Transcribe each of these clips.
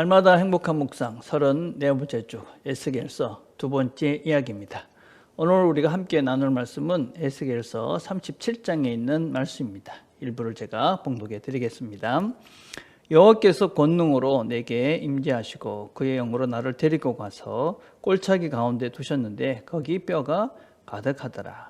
날마다 행복한 묵상 34번째 주 에스겔서 두 번째 이야기입니다. 오늘 우리가 함께 나눌 말씀은 에스겔서 37장에 있는 말씀입니다. 일부를 제가 봉독해 드리겠습니다. 여호와께서 권능으로 내게 임재하시고 그의 영으로 나를 데리고 가서 꼴차기 가운데 두셨는데 거기 뼈가 가득하더라.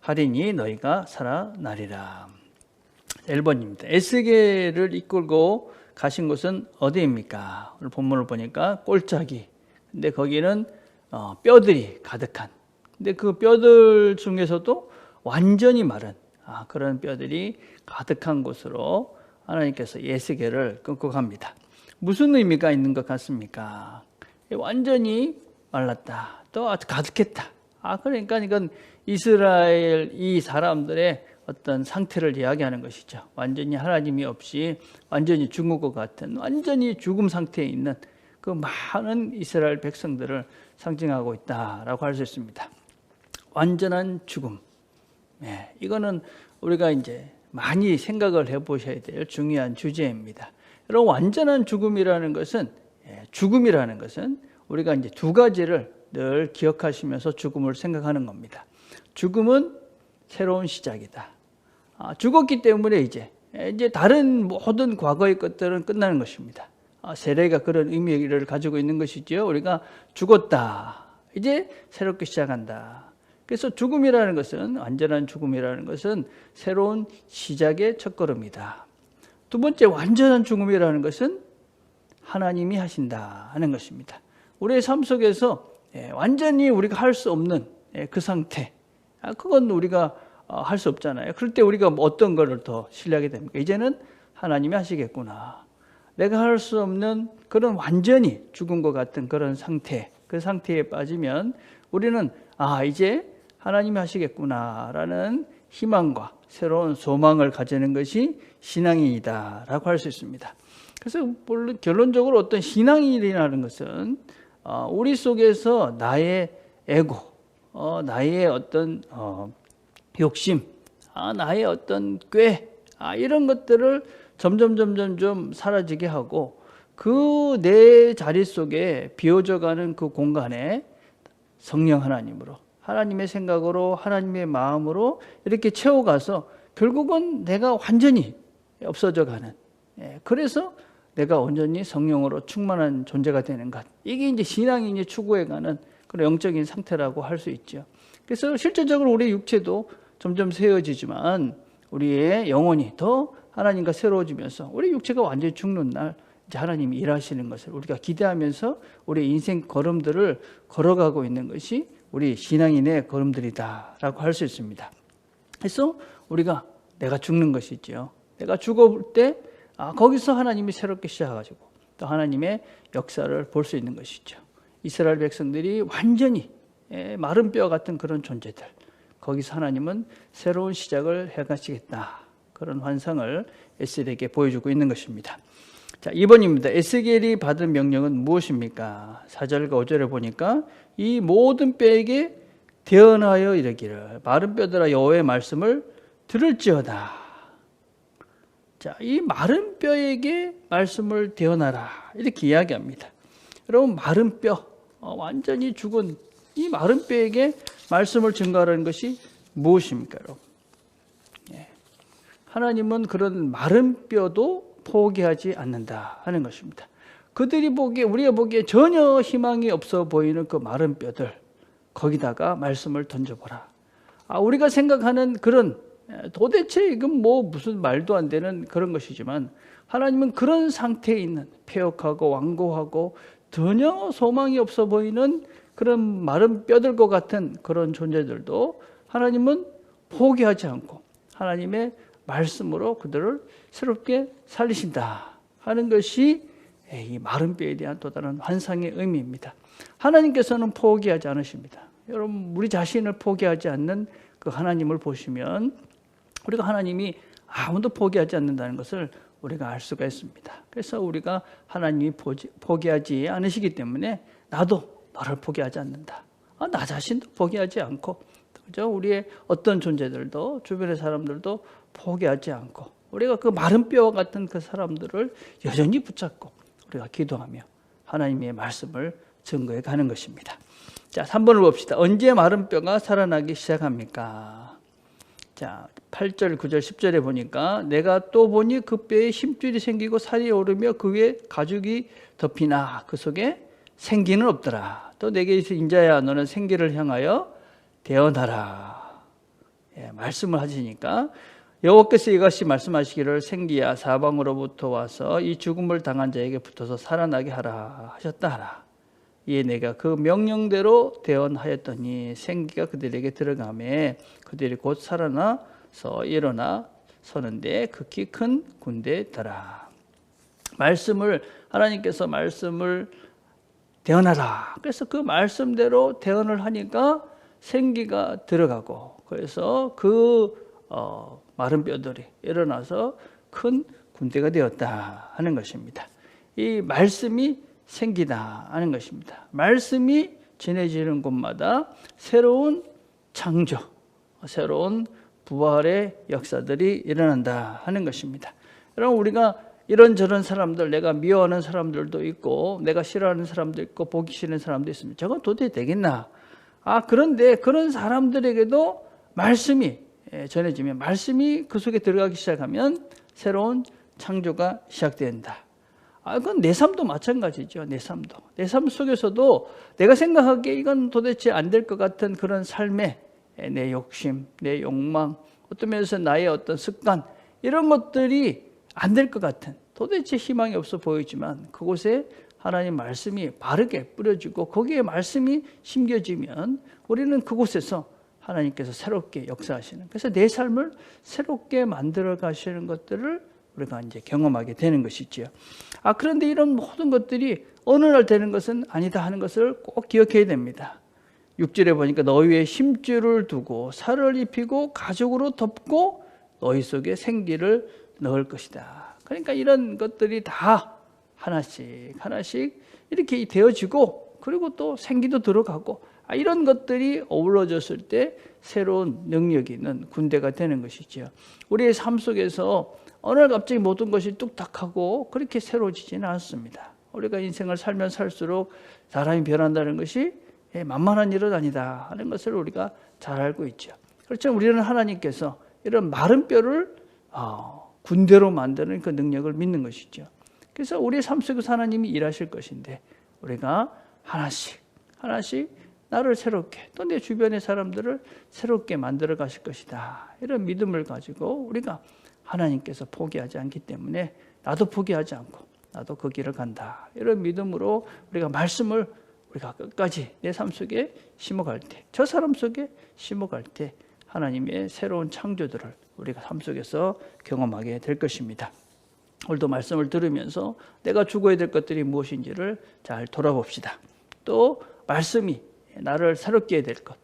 하리니 너희가 살아나리라. 1번입니다. 에스겔을 이끌고 가신 곳은 어디입니까? 오늘 본문을 보니까 꼴짜기. 근데 거기는 어, 뼈들이 가득한. 근데 그 뼈들 중에서도 완전히 마른 아, 그런 뼈들이 가득한 곳으로 하나님께서 에스겔을 끌고 갑니다. 무슨 의미가 있는 것 같습니까? 완전히 말랐다. 또 아주 가득했다. 아, 그러니까 이건 이스라엘 이 사람들의 어떤 상태를 이야기하는 것이죠. 완전히 하나님이 없이 완전히 죽은 것 같은 완전히 죽음 상태에 있는 그 많은 이스라엘 백성들을 상징하고 있다라고 할 수 있습니다. 완전한 죽음. 네, 이거는 우리가 이제 많이 생각을 해보셔야 될 중요한 주제입니다. 여러분 완전한 죽음이라는 것은 예, 죽음이라는 것은 우리가 이제 두 가지를 늘 기억하시면서 죽음을 생각하는 겁니다. 죽음은 새로운 시작이다. 아, 죽었기 때문에 이제 이제 다른 모든 과거의 것들은 끝나는 것입니다. 아, 세례가 그런 의미를 가지고 있는 것이죠. 우리가 죽었다. 이제 새롭게 시작한다. 그래서 죽음이라는 것은 완전한 죽음이라는 것은 새로운 시작의 첫걸음이다. 두 번째 완전한 죽음이라는 것은 하나님이 하신다 하는 것입니다. 우리의 삶 속에서 예, 완전히 우리가 할 수 없는 예, 그 상태, 아, 그건 우리가 어, 할수 없잖아요. 그럴 때 우리가 뭐 어떤 것을 더 신뢰하게 됩니까? 이제는 하나님이 하시겠구나. 내가 할 수 없는 그런 완전히 죽은 것 같은 그런 상태, 그 상태에 빠지면 우리는 아, 이제 하나님이 하시겠구나라는 희망과 새로운 소망을 가지는 것이 신앙이다라고 할 수 있습니다. 그래서 물론 결론적으로 어떤 신앙이라는 것은 어, 우리 속에서 나의 에고, 어, 나의 어떤 어, 욕심, 아, 나의 어떤 꾀, 아, 이런 것들을 점점 점점 좀 사라지게 하고 그 내 자리 속에 비워져가는 그 공간에 성령 하나님으로 하나님의 생각으로 하나님의 마음으로 이렇게 채워가서 결국은 내가 완전히 없어져 가는 예, 그래서 내가 온전히 성령으로 충만한 존재가 되는 것. 이게 이제 신앙이 이제 추구해가는 그런 영적인 상태라고 할 수 있죠. 그래서 실제적으로 우리 육체도 점점 세워지지만 우리의 영혼이 더 하나님과 새로워지면서 우리 육체가 완전히 죽는 날 이제 하나님이 일하시는 것을 우리가 기대하면서 우리 인생 걸음들을 걸어가고 있는 것이 우리 신앙인의 걸음들이다라고 할 수 있습니다. 그래서 우리가 내가 죽는 것이지요. 내가 죽어볼 때 아, 거기서 하나님이 새롭게 시작하시고 또 하나님의 역사를 볼 수 있는 것이죠. 이스라엘 백성들이 완전히 예, 마른 뼈 같은 그런 존재들. 거기서 하나님은 새로운 시작을 해가시겠다. 그런 환상을 에스겔에게 보여주고 있는 것입니다. 자, 2번입니다. 에스겔이 받은 명령은 무엇입니까? 4절과 5절에 보니까 이 모든 뼈에게 대언하여 이르기를 마른 뼈들아 여호와의 말씀을 들을지어다. 자, 이 마른 뼈에게 말씀을 대언하라. 이렇게 이야기합니다. 여러분 마른 뼈, 어, 완전히 죽은 이 마른 뼈에게 말씀을 증거하는 것이 무엇입니까, 여러분? 예. 하나님은 그런 마른 뼈도 포기하지 않는다 하는 것입니다. 그들이 보기에 우리가 보기에 전혀 희망이 없어 보이는 그 마른 뼈들 거기다가 말씀을 던져보라. 아, 우리가 생각하는 그런 도대체 이건 뭐 무슨 말도 안 되는 그런 것이지만 하나님은 그런 상태에 있는 폐역하고 완고하고 전혀 소망이 없어 보이는 그런 마른 뼈들과 같은 그런 존재들도 하나님은 포기하지 않고 하나님의 말씀으로 그들을 새롭게 살리신다 하는 것이 이 마른 뼈에 대한 또 다른 환상의 의미입니다. 하나님께서는 포기하지 않으십니다. 여러분 우리 자신을 포기하지 않는 그 하나님을 보시면 우리가 하나님이 아무도 포기하지 않는다는 것을 우리가 알 수가 있습니다. 그래서 우리가 하나님이 포기하지 않으시기 때문에 나도 너를 포기하지 않는다. 아, 나 자신도 포기하지 않고 그죠? 우리의 어떤 존재들도 주변의 사람들도 포기하지 않고 우리가 그 마른 뼈와 같은 그 사람들을 여전히 붙잡고 우리가 기도하며 하나님의 말씀을 증거해 가는 것입니다. 자, 3번을 봅시다. 언제 마른 뼈가 살아나기 시작합니까? 자, 8절, 9절, 10절에 보니까 내가 또 보니 그 뼈에 힘줄이 생기고 살이 오르며 그 위에 가죽이 덮이나 그 속에 생기는 없더라. 또 내게 인자야 너는 생기를 향하여 대언하라. 예, 말씀을 하시니까 여호와께서 이것이 말씀하시기를 생기야 사방으로부터 와서 이 죽음을 당한 자에게 붙어서 살아나게 하라 하셨다 하라. 이에 내가 그 명령대로 대언하였더니 생기가 그들에게 들어가매 그들이 곧 살아나서 일어나 서는데 극히 큰 군대더라. 말씀을 하나님께서 말씀을 대언하라. 그래서 그 말씀대로 대언을 하니까 생기가 들어가고 그래서 그 어, 마른 뼈들이 일어나서 큰 군대가 되었다 하는 것입니다. 이 말씀이 생기다 하는 것입니다. 말씀이 전해지는 곳마다 새로운 창조, 새로운 부활의 역사들이 일어난다 하는 것입니다. 여러분 우리가 이런저런 사람들, 내가 미워하는 사람들도 있고, 내가 싫어하는 사람도 있고, 보기 싫은 사람도 있습니다. 저건 도대체 되겠나? 아, 그런데 그런 사람들에게도 말씀이 예, 전해지면, 말씀이 그 속에 들어가기 시작하면 새로운 창조가 시작된다. 아, 그건 내 삶도 마찬가지죠. 내 삶도. 내 삶 속에서도 내가 생각하기에 이건 도대체 안 될 것 같은 그런 삶에 내 욕심, 내 욕망, 어떤 면에서 나의 어떤 습관, 이런 것들이 안 될 것 같은 도대체 희망이 없어 보이지만 그곳에 하나님 말씀이 바르게 뿌려지고 거기에 말씀이 심겨지면 우리는 그곳에서 하나님께서 새롭게 역사하시는 그래서 내 삶을 새롭게 만들어 가시는 것들을 우리가 이제 경험하게 되는 것이지요. 아 그런데 이런 모든 것들이 어느 날 되는 것은 아니다 하는 것을 꼭 기억해야 됩니다. 6절에 보니까 너희 위에 힘줄을 두고 살을 입히고 가죽으로 덮고 너희 속에 생기를 넣을 것이다. 그러니까 이런 것들이 다 하나씩 하나씩 이렇게 되어지고 그리고 또 생기도 들어가고 아, 이런 것들이 어우러졌을 때 새로운 능력이 있는 군대가 되는 것이죠. 우리의 삶 속에서 어느 날 갑자기 모든 것이 뚝딱하고 그렇게 새로워지지는 않습니다. 우리가 인생을 살면 살수록 사람이 변한다는 것이 예, 만만한 일은 아니다 하는 것을 우리가 잘 알고 있죠. 그렇죠. 우리는 하나님께서 이런 마른 뼈를 어, 군대로 만드는 그 능력을 믿는 것이죠. 그래서 우리 삶 속에서 하나님이 일하실 것인데 우리가 하나씩 하나씩 나를 새롭게 또 내 주변의 사람들을 새롭게 만들어 가실 것이다. 이런 믿음을 가지고 우리가 하나님께서 포기하지 않기 때문에 나도 포기하지 않고 나도 그 길을 간다. 이런 믿음으로 우리가 말씀을 우리가 끝까지 내 삶 속에 심어갈 때, 저 사람 속에 심어갈 때 하나님의 새로운 창조들을 우리가 삶 속에서 경험하게 될 것입니다. 오늘도 말씀을 들으면서 내가 죽어야 될 것들이 무엇인지를 잘 돌아봅시다. 또 말씀이 나를 새롭게 해야 될 것,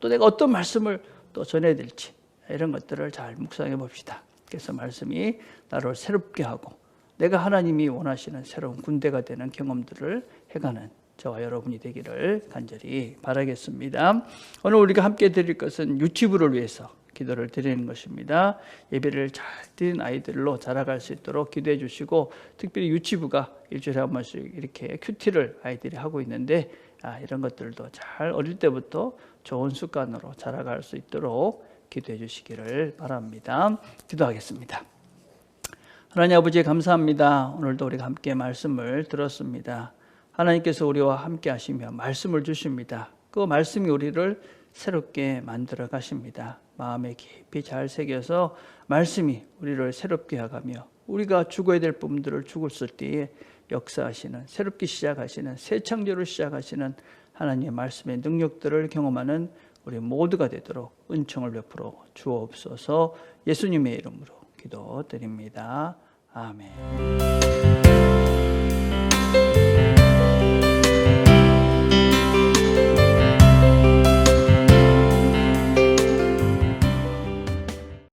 또 내가 어떤 말씀을 또 전해야 될지 이런 것들을 잘 묵상해 봅시다. 그래서 말씀이 나를 새롭게 하고 내가 하나님이 원하시는 새로운 군대가 되는 경험들을 해가는 저와 여러분이 되기를 간절히 바라겠습니다. 오늘 우리가 함께 드릴 것은 유치부를 위해서 기도를 드리는 것입니다. 예배를 잘 드린 아이들로 자라갈 수 있도록 기도해 주시고 특별히 유치부가 일주일에 한 번씩 이렇게 큐티를 아이들이 하고 있는데 아, 이런 것들도 잘 어릴 때부터 좋은 습관으로 자라갈 수 있도록 기도해 주시기를 바랍니다. 기도하겠습니다. 하나님 아버지 감사합니다. 오늘도 우리가 함께 말씀을 들었습니다. 하나님께서 우리와 함께 하시며 말씀을 주십니다. 그 말씀이 우리를 새롭게 만들어 가십니다. 마음에 깊이 잘 새겨서 말씀이 우리를 새롭게 하가며 우리가 죽어야 될 부분들을 죽었을 때에 역사하시는 새롭게 시작하시는 새 창조를 시작하시는 하나님의 말씀의 능력들을 경험하는 우리 모두가 되도록 은총을 베풀어 주옵소서 예수님의 이름으로 기도드립니다. 아멘.